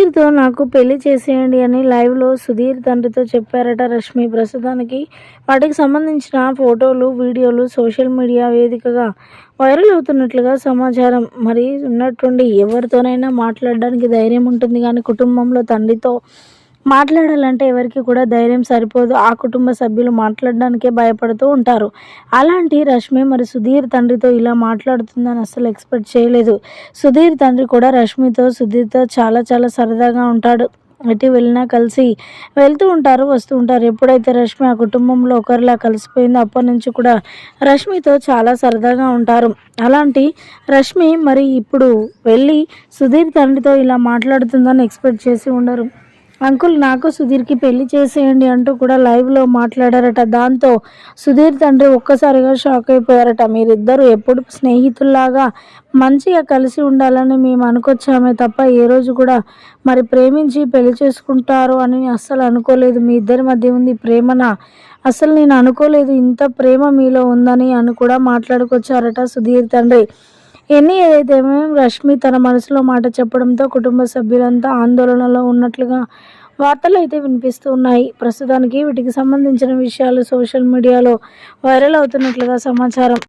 సుధీర్తో నాకు పెళ్ళి చేసేయండి అని లైవ్లో సుధీర్ తండ్రితో చెప్పారట రష్మి. ప్రస్తుతానికి వాటికి సంబంధించిన ఫోటోలు వీడియోలు సోషల్ మీడియా వేదికగా వైరల్ అవుతున్నట్లుగా సమాచారం. మరి ఉన్నట్టుండి ఎవరితోనైనా మాట్లాడడానికి ధైర్యం ఉంటుంది కానీ కుటుంబంలో తండ్రితో మాట్లాడాలంటే ఎవరికి కూడా ధైర్యం సరిపోదు. ఆ కుటుంబ సభ్యులు మాట్లాడడానికే భయపడుతూ ఉంటారు. అలాంటి రష్మి మరి సుధీర్ తండ్రితో ఇలా మాట్లాడుతుందని అసలు ఎక్స్పెక్ట్ చేయలేదు. సుధీర్ తండ్రి కూడా రష్మితో సుధీర్తో చాలా చాలా సరదాగా ఉంటాడు. ఎటు వెళ్ళినా కలిసి వెళ్తూ ఉంటారు వస్తూ ఉంటారు. ఎప్పుడైతే రష్మి ఆ కుటుంబంలో ఒకరిలా కలిసిపోయిందో అప్పటి నుంచి కూడా రష్మితో చాలా సరదాగా ఉంటారు. అలాంటి రష్మి మరి ఇప్పుడు వెళ్ళి సుధీర్ తండ్రితో ఇలా మాట్లాడుతుందని ఎక్స్పెక్ట్ చేసి ఉండరు. అంకుల్ నాకు సుధీర్కి పెళ్ళి చేసేయండి అంటూ కూడా లైవ్లో మాట్లాడారట. దాంతో సుధీర్ తండ్రి ఒక్కసారిగా షాక్ అయిపోయారట. మీరిద్దరూ ఎప్పుడు స్నేహితుల్లాగా మంచిగా కలిసి ఉండాలని మేము అనుకొచ్చామే తప్ప ఏ రోజు కూడా మరి ప్రేమించి పెళ్ళి చేసుకుంటారు అని అస్సలు అనుకోలేదు. మీ ఇద్దరి మధ్య ఉంది ప్రేమన? అసలు నేను అనుకోలేదు ఇంత ప్రేమ మీలో ఉందని అని కూడా మాట్లాడుకొచ్చారట సుధీర్ తండ్రి. ఎన్ని ఏదైతే రష్మి తన మనసులో మాట చెప్పడంతో కుటుంబ సభ్యులంతా ఆందోళనలో ఉన్నట్లుగా వార్తలు అయితే వినిపిస్తూ ఉన్నాయి. ప్రస్తుతానికి వీటికి సంబంధించిన విషయాలు సోషల్ మీడియాలో వైరల్ అవుతున్నట్లుగా సమాచారం.